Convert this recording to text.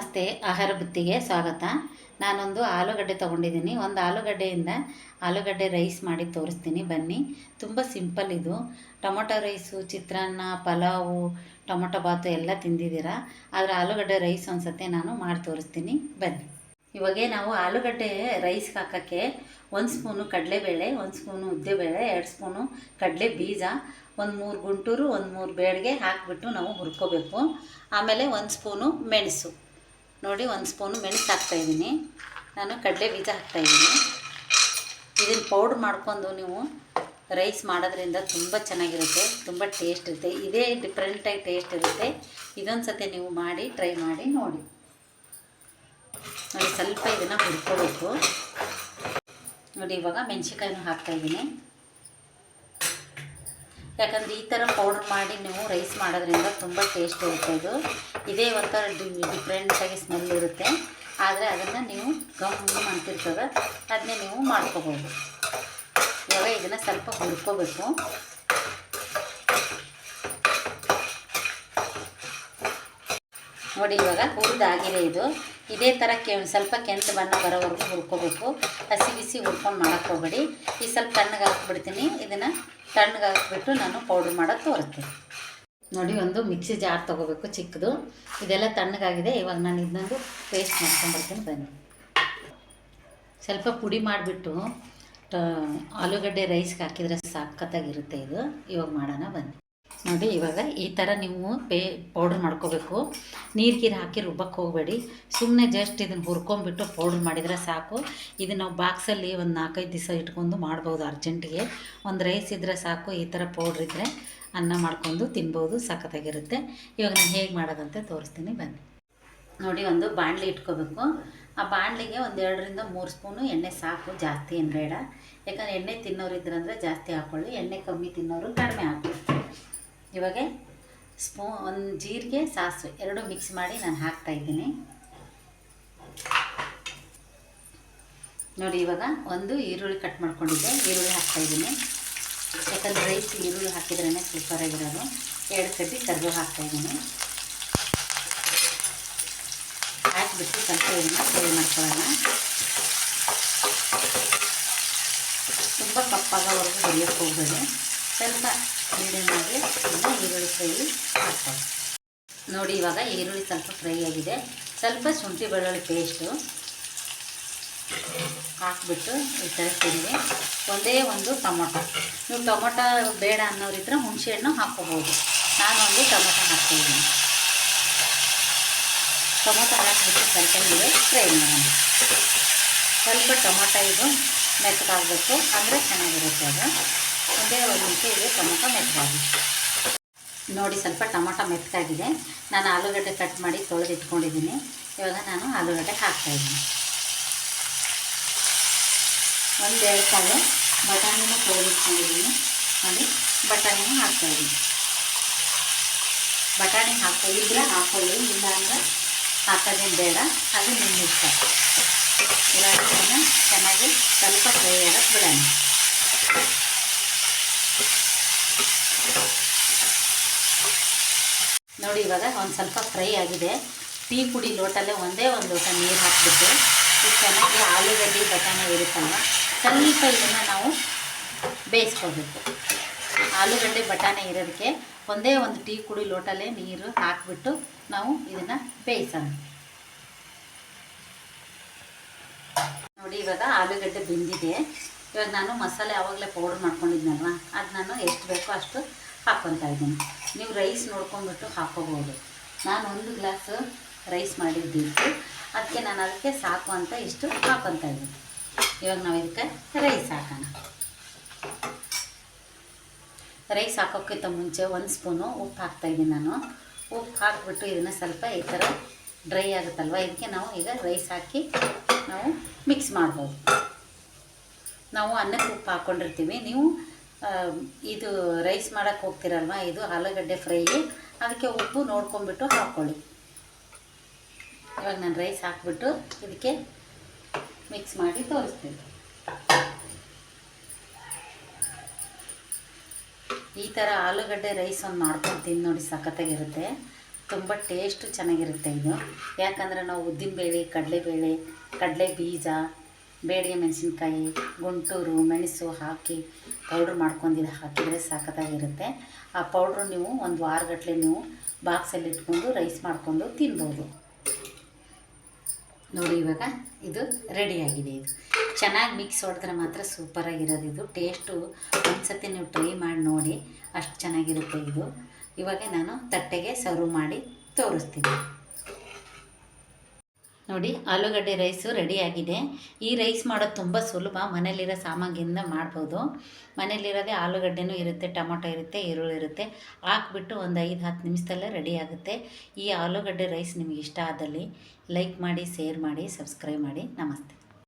ನಮಸ್ತೆ, ಆಹಾರ ಬುತ್ತಿಗೆ ಸ್ವಾಗತ. ನಾನೊಂದು ಆಲೂಗಡ್ಡೆ ತೊಗೊಂಡಿದ್ದೀನಿ. ಒಂದು ಆಲೂಗಡ್ಡೆಯಿಂದ ಆಲೂಗಡ್ಡೆ ರೈಸ್ ಮಾಡಿ ತೋರಿಸ್ತೀನಿ. ಬನ್ನಿ. ತುಂಬ ಸಿಂಪಲ್ ಇದು. Tomato rice, chitranna, pulao, tomato bath ಎಲ್ಲ ತಿಂದಿದ್ದೀರಾ? ಆದರೆ ಆಲೂಗಡ್ಡೆ ರೈಸ್ ಒಂದ್ಸತಿ ನಾನು ಮಾಡಿ ತೋರಿಸ್ತೀನಿ. ಬನ್ನಿ. ಇವಾಗೆ ನಾವು ಆಲೂಗಡ್ಡೆ ರೈಸ್ಗೆ ಹಾಕೋಕ್ಕೆ ಒಂದು ಸ್ಪೂನು ಕಡಲೆಬೇಳೆ, ಒಂದು ಸ್ಪೂನು ಉದ್ದೆಬೇಳೆ, ಎರಡು ಸ್ಪೂನು ಕಡಲೆ ಬೀಜ, ಒಂದು ಮೂರು ಗುಂಟೂರು, ಒಂದು ಮೂರು ಬೇಡಿಗೆ ಹಾಕಿಬಿಟ್ಟು ನಾವು ಹುರ್ಕೋಬೇಕು. ಆಮೇಲೆ ಒಂದು ಸ್ಪೂನು ಮೆಣಸು. ನೋಡಿ ಒಂದು ಸ್ಪೂನು ಮೆಣಸು ಹಾಕ್ತಾಯಿದ್ದೀನಿ ನಾನು ಕಡಲೆ ಬೀಜ ಹಾಕ್ತಾಯಿದ್ದೀನಿ ಇದನ್ನು ಪೌಡ್ರ್ ಮಾಡ್ಕೊಂಡು ನೀವು ರೈಸ್ ಮಾಡೋದ್ರಿಂದ ತುಂಬ ಚೆನ್ನಾಗಿರುತ್ತೆ, ತುಂಬ ಟೇಸ್ಟ್ ಇರುತ್ತೆ. ಇದೇ ಡಿಫ್ರೆಂಟಾಗಿ ಟೇಸ್ಟ್ ಇರುತ್ತೆ. ಇದೊಂದು ಸತಿ ನೀವು ಮಾಡಿ ಟ್ರೈ ಮಾಡಿ, ನೋಡಿ. ನೋಡಿ, ಸ್ವಲ್ಪ ಇದನ್ನು ಹುಡ್ಕೋಬೇಕು ನೋಡಿ, ಇವಾಗ ಮೆಣಸಿನ್ಕಾಯಿನೂ ಹಾಕ್ತಾಯಿದ್ದೀನಿ ಯಾಕಂದರೆ ಈ ಥರ ಪೌಡ್ರ್ ಮಾಡಿ ನೀವು ರೈಸ್ ಮಾಡೋದ್ರಿಂದ ತುಂಬ ಟೇಸ್ಟ್ ಇರುತ್ತೆ ಇದು. ಇದೇ ಒಂಥರ ಡಿಫ್ರೆಂಟಾಗಿ ಸ್ಮೆಲ್ ಇರುತ್ತೆ. ಆದರೆ ಅದನ್ನು ನೀವು ಗಮ್ ಅಂತಿರ್ತದೆ ಅದನ್ನೇ ನೀವು ಮಾಡ್ಕೋಬೋದು. ಇವಾಗ ಇದನ್ನು ಸ್ವಲ್ಪ ಹುರ್ಕೋಬೇಕು. ನೋಡಿ ಇವಾಗ ಹುರಿದಾಗಿದೆ ಇದು. ಇದೇ ಥರ ಕೆ ಸ್ವಲ್ಪ ಕೆಂಪು ಬಣ್ಣ ಬರೋವರೆಗೂ ಹುರ್ಕೋಬೇಕು. ಹಸಿ ಬಿಸಿ ಹುರ್ಕೊಂಡು ಮಾಡೋಕ್ಕೆ ಹೋಗಬೇಡಿ. ಈ ಸ್ವಲ್ಪ ತಣ್ಣಗೆ ಹಾಕ್ಬಿಡ್ತೀನಿ ಇದನ್ನು ತಣ್ಣಗೆ ಹಾಕ್ಬಿಟ್ಟು ನಾನು ಪೌಡ್ರ್ ಮಾಡೋದು ತೋರಿಸ್ತೀನಿ. ನೋಡಿ, ಒಂದು ಮಿಕ್ಸಿ ಜಾರ್ ತೊಗೋಬೇಕು ಚಿಕ್ಕದು. ಇದೆಲ್ಲ ತಣ್ಣಗಾಗಿದೆ. ಇವಾಗ ನಾನು ಇದನ್ನೊಂದು ಪೇಸ್ಟ್ ಮಾಡ್ಕೊಂಡ್ಬರ್ತೀನಿ, ಬನ್ನಿ. ಸ್ವಲ್ಪ ಪುಡಿ ಮಾಡಿಬಿಟ್ಟು ಆಲೂಗಡ್ಡೆ ರೈಸ್ಗೆ ಹಾಕಿದರೆ ಸಖತ್ತಾಗಿರುತ್ತೆ ಇದು. ಇವಾಗ ಮಾಡೋಣ, ಬನ್ನಿ. ನೋಡಿ, ಇವಾಗ ಈ ಥರ ನೀವು ಪೇ ಪೌಡ್ರ್ ಮಾಡ್ಕೋಬೇಕು. ನೀರು ಗೀರು ಹಾಕಿ ರುಬ್ಬಕ್ಕೆ ಹೋಗಬೇಡಿ. ಸುಮ್ಮನೆ ಜಸ್ಟ್ ಇದನ್ನು ಹುರ್ಕೊಂಬಿಟ್ಟು ಪೌಡ್ರ್ ಮಾಡಿದರೆ ಸಾಕು. ಇದು ನಾವು ಬಾಕ್ಸಲ್ಲಿ ಒಂದು ನಾಲ್ಕೈದು ದಿವಸ ಇಟ್ಕೊಂಡು ಮಾಡ್ಬೋದು ಅರ್ಜೆಂಟಿಗೆ ಒಂದು ರೈಸ್ ಇದ್ದರೆ ಸಾಕು, ಈ ಥರ ಪೌಡ್ರ್ ಇದ್ದರೆ ಅನ್ನ ಮಾಡ್ಕೊಂಡು ತಿನ್ಬೋದು, ಸಖತ್ತಾಗಿರುತ್ತೆ. ಇವಾಗ ನಾನು ಹೇಗೆ ಮಾಡೋದಂತ ತೋರಿಸ್ತೀನಿ, ಬನ್ನಿ. ನೋಡಿ, ಒಂದು ಬಾಣಲಿ ಇಟ್ಕೋಬೇಕು. ಆ ಬಾಣಲಿಗೆ ಒಂದು ಎರಡರಿಂದ ಮೂರು ಸ್ಪೂನು ಎಣ್ಣೆ ಸಾಕು, ಜಾಸ್ತಿ ಏನು ಬೇಡ. ಯಾಕಂದರೆ ಎಣ್ಣೆ ತಿನ್ನೋರು ಇದ್ರಂದರೆ ಜಾಸ್ತಿ ಹಾಕ್ಕೊಳ್ಳಿ ಎಣ್ಣೆ ಕಮ್ಮಿ ತಿನ್ನೋರು ಕಡಿಮೆ ಹಾಕೊಳ್ಳಿ ಇವಾಗ ಸ್ಪೂ, ಒಂದು ಜೀರಿಗೆ, ಸಾಸಿವೆ ಎರಡು ಮಿಕ್ಸ್ ಮಾಡಿ ನಾನು ಹಾಕ್ತಾ ಇದ್ದೀನಿ. ನೋಡಿ ಇವಾಗ ಒಂದು ಈರುಳ್ಳಿ ಕಟ್ ಮಾಡ್ಕೊಂಡಿದ್ದೆ, ಈರುಳ್ಳಿ ಹಾಕ್ತಾಯಿದ್ದೀನಿ ಯಾಕಂದರೆ ರೈಸ್ ಈರುಳ್ಳಿ ಹಾಕಿದ್ರೇ ಸೂಪರಾಗಿರೋದು ಎರಡು ಕಡ್ಡಿ ಕರಿಬೇವು ಹಾಕ್ತಾಯಿದ್ದೀನಿ ಹಾಕಿಬಿಟ್ಟು ಸ್ವಲ್ಪ ಇದನ್ನು ಮಾಡ್ಕೊಳ್ಳೋಣ. ತುಂಬ ಕಪ್ಪಾಗ ಹೊರಗೆ ಬರೆಯೋಕ್ಕೆ ಹೋಗಬೇಡಿ. ಸ್ವಲ್ಪ ಮೀಡಿಯಮಾಗಿ ಇದನ್ನು ಈರುಳ್ಳಿ ಫ್ರೈ ಹಾಕ್ಕೊಳ್ಳಿ ನೋಡಿ, ಇವಾಗ ಈರುಳ್ಳಿ ಸ್ವಲ್ಪ ಫ್ರೈ ಆಗಿದೆ. ಸ್ವಲ್ಪ ಶುಂಠಿ ಬೆಳ್ಳುಳ್ಳಿ ಪೇಸ್ಟು ಹಾಕ್ಬಿಟ್ಟು ಈ ತಿರುಗಿ ಒಂದೇ ಒಂದು ಟೊಮೊಟೊ. ನೀವು ಟೊಮೊಟೊ ಬೇಡ ಅನ್ನೋರಿದ್ರೆ ಹುಣಸೆಹಣ್ಣು ಹಾಕ್ಕೋಬೋದು. ನಾನು ಒಂದು ಟೊಮೊಟೊ ಹಾಕ್ತೀನಿ. ಟೊಮೊಟೊ ಹಾಕಿಬಿಟ್ಟು ಸ್ವಲ್ಪ ಇದು ಫ್ರೈ ಮಾಡೋಣ. ಸ್ವಲ್ಪ ಟೊಮೊಟೊ ಇದು ಮೆತ್ತಗಾಗಬೇಕು. ಅಂದರೆ ಚೆನ್ನಾಗಿರುತ್ತೆ ಅದು. ಒಂದೇ ಒಂದು ನಿಮಿಷ ಇದೆ, ಟೊಮೊಟೊ ಮೆತ್ತಗಾಗಿ ನೋಡಿ, ಸ್ವಲ್ಪ ಟೊಮೊಟೊ ಮೆತ್ತಗಾಗಿದೆ. ನಾನು ಆಲೂಗಡ್ಡೆ ಕಟ್ ಮಾಡಿ ತೊಳೆದಿಟ್ಕೊಂಡಿದ್ದೀನಿ ಇವಾಗ ನಾನು ಆಲೂಗಡ್ಡೆ ಹಾಕ್ತಾಯಿದ್ದೀನಿ ಒಂದೆರಡು ಕಾಲು ಬಟಾಣಿನ ತೊಳೆದಿಟ್ಕೊಂಡಿದ್ದೀನಿ ನೋಡಿ, ಬಟಾಣಿನೂ ಹಾಕ್ತಾಯಿದ್ದೀನಿ ಬಟಾಣಿ ಹಾಕೋ ಇದ್ರೆ ಹಾಕ್ಕೊಳ್ಳಿ ಇಲ್ಲ ಅಂದರೆ ಹಾಕೋದೇನು ಬೇಡ. ಅದು ನಿಮ್ಮ ಇಷ್ಟ ಇವಾಗ ಚೆನ್ನಾಗಿ ಸ್ವಲ್ಪ ಫ್ರೈ ಆಗಕ್ಕೆ ಬಿಡೋಣ. ನೋಡಿ ಇವಾಗ ಒಂದು ಸ್ವಲ್ಪ ಫ್ರೈ ಆಗಿದೆ. ಟೀ ಪುಡಿ ಲೋಟಲ್ಲೇ ಒಂದೇ ಒಂದು ಲೋಟ ನೀರು ಹಾಕಿಬಿಟ್ಟು ಇದು ಚೆನ್ನಾಗಿ ಆಲೂಗಡ್ಡೆ ಬಟಾಣಿ ಇರುತ್ತಲ್ಲ ಸ್ವಲ್ಪ ಇದನ್ನು ನಾವು ಬೇಯಿಸ್ಕೋಬೇಕು. ಆಲೂಗಡ್ಡೆ ಬಟಾಣಿ ಇರೋದಕ್ಕೆ ಒಂದೇ ಒಂದು ಟೀ ಕುಡಿ ಲೋಟಲ್ಲೇ ನೀರು ಹಾಕಿಬಿಟ್ಟು ನಾವು ಇದನ್ನು ಬೇಯಿಸೋಣ. ನೋಡಿ ಇವಾಗ ಆಲೂಗಡ್ಡೆ ಬೆಂದಿದೆ. ಇವಾಗ ನಾನು ಮಸಾಲೆ ಆವಾಗಲೇ ಪೌಡ್ರ್ ಮಾಡ್ಕೊಂಡಿದ್ನಲ್ವ ಅದು ನಾನು ಎಷ್ಟು ಬೇಕೋ ಅಷ್ಟು ಹಾಕ್ಕೊತಾ ಇದ್ದೀನಿ ನೀವು ರೈಸ್ ನೋಡ್ಕೊಂಡ್ಬಿಟ್ಟು ಹಾಕ್ಕೋಬೋದು ನಾನು ಒಂದು ಗ್ಲಾಸ್ ರೈಸ್ ಮಾಡಿದ್ದಿತ್ತು ಅದಕ್ಕೆ ನಾನು ಅದಕ್ಕೆ ಸಾಕು ಅಂತ ಇಷ್ಟು ಹಾಕ್ಕೊತಾ ಇದ್ದೀನಿ ಇವಾಗ ನಾವು ಇದಕ್ಕೆ ರೈಸ್ ಹಾಕೋಣ. ರೈಸ್ ಹಾಕೋಕ್ಕಿಂತ ಮುಂಚೆ ಒಂದು ಸ್ಪೂನು ಉಪ್ಪು ಹಾಕ್ತಾಯಿದ್ದೀನಿ ನಾನು. ಉಪ್ಪು ಹಾಕ್ಬಿಟ್ಟು ಇದನ್ನು ಸ್ವಲ್ಪ ಈ ಥರ ಡ್ರೈ ಆಗುತ್ತಲ್ವ? ಇದಕ್ಕೆ ನಾವು ಈಗ ರೈಸ್ ಹಾಕಿ ನಾವು ಮಿಕ್ಸ್ ಮಾಡ್ಬೋದು. ನಾವು ಅನ್ನಕ್ಕೆ ಉಪ್ಪು ಹಾಕ್ಕೊಂಡಿರ್ತೀವಿ ನೀವು ಇದು ರೈಸ್ ಮಾಡೋಕ್ಕೆ ಹೋಗ್ತಿರಲ್ವ? ಇದು ಆಲೂಗಡ್ಡೆ ಫ್ರೈ. ಅದಕ್ಕೆ ಉಪ್ಪು ನೋಡ್ಕೊಂಬಿಟ್ಟು ಹಾಕ್ಕೊಳ್ಳಿ ಇವಾಗ ನಾನು ರೈಸ್ ಹಾಕ್ಬಿಟ್ಟು ಇದಕ್ಕೆ ಮಿಕ್ಸ್ ಮಾಡಿ ತೋರಿಸ್ತೀನಿ. ಈ ಥರ ಆಲೂಗಡ್ಡೆ ರೈಸ್ ಒಂದು ಮಾಡ್ಕೊಂಡು ತಿಂದು ನೋಡಿ ಸಖತ್ತಾಗಿರುತ್ತೆ. ತುಂಬ ಟೇಸ್ಟು ಚೆನ್ನಾಗಿರುತ್ತೆ ಇದು. ಯಾಕಂದರೆ ನಾವು ಉದ್ದಿನಬೇಳೆ, ಕಡಲೆಬೇಳೆ ಕಡಲೆ ಬೀಜ ಬೇಡಿಗೆ ಮೆಣಸಿನ್ಕಾಯಿ, ಗುಂಟೂರು, ಮೆಣಸು ಹಾಕಿ ಪೌಡ್ರ್ ಮಾಡ್ಕೊಂಡಿದ್ದು ಹಾಕಿದರೆ ಸಖತ್ತಾಗಿರುತ್ತೆ ಆ ಪೌಡ್ರು ನೀವು ಒಂದು ವಾರಗಟ್ಟಲೆ ನೀವು ಬಾಕ್ಸಲ್ಲಿ ಇಟ್ಕೊಂಡು ರೈಸ್ ಮಾಡಿಕೊಂಡು ತಿನ್ಬೋದು. ನೋಡಿ ಇವಾಗ ಇದು ರೆಡಿಯಾಗಿದೆ ಇದು. ಚೆನ್ನಾಗಿ ಮಿಕ್ಸ್ ಹೊಡೆದ್ರೆ ಮಾತ್ರ ಸೂಪರಾಗಿರೋದು ಇದು. ಟೇಸ್ಟು ಒಂದ್ಸತಿ ನೀವು ಟ್ರೈ ಮಾಡಿ ನೋಡಿ ಅಷ್ಟು ಚೆನ್ನಾಗಿರುತ್ತೆ ಇದು. ಇವಾಗ ನಾನು ತಟ್ಟೆಗೆ ಸರ್ವ್ ಮಾಡಿ ತೋರಿಸ್ತೀನಿ. ನೋಡಿ, ಆಲೂಗಡ್ಡೆ ರೈಸು ರೆಡಿಯಾಗಿದೆ. ಈ ರೈಸ್ ಮಾಡೋದು ತುಂಬ ಸುಲಭ. ಮನೇಲಿರೋ ಸಾಮಾಗಿಂದ ಮಾಡ್ಬೋದು. ಮನೇಲಿರೋದೇ ಆಲೂಗಡ್ಡೆನೂ ಇರುತ್ತೆ, ಟೊಮೊಟೊ ಇರುತ್ತೆ, ಈರುಳ್ಳಿ ಇರುತ್ತೆ. ಹಾಕ್ಬಿಟ್ಟು ಒಂದು ಐದು, ಹತ್ತು ನಿಮಿಷದಲ್ಲೇ ರೆಡಿ ಆಗುತ್ತೆ. ಈ ಆಲೂಗಡ್ಡೆ ರೈಸ್ ನಿಮಗೆ ಇಷ್ಟ ಆದಲ್ಲಿ ಲೈಕ್ ಮಾಡಿ, ಶೇರ್ ಮಾಡಿ, ಸಬ್ಸ್ಕ್ರೈಬ್ ಮಾಡಿ. ನಮಸ್ತೆ.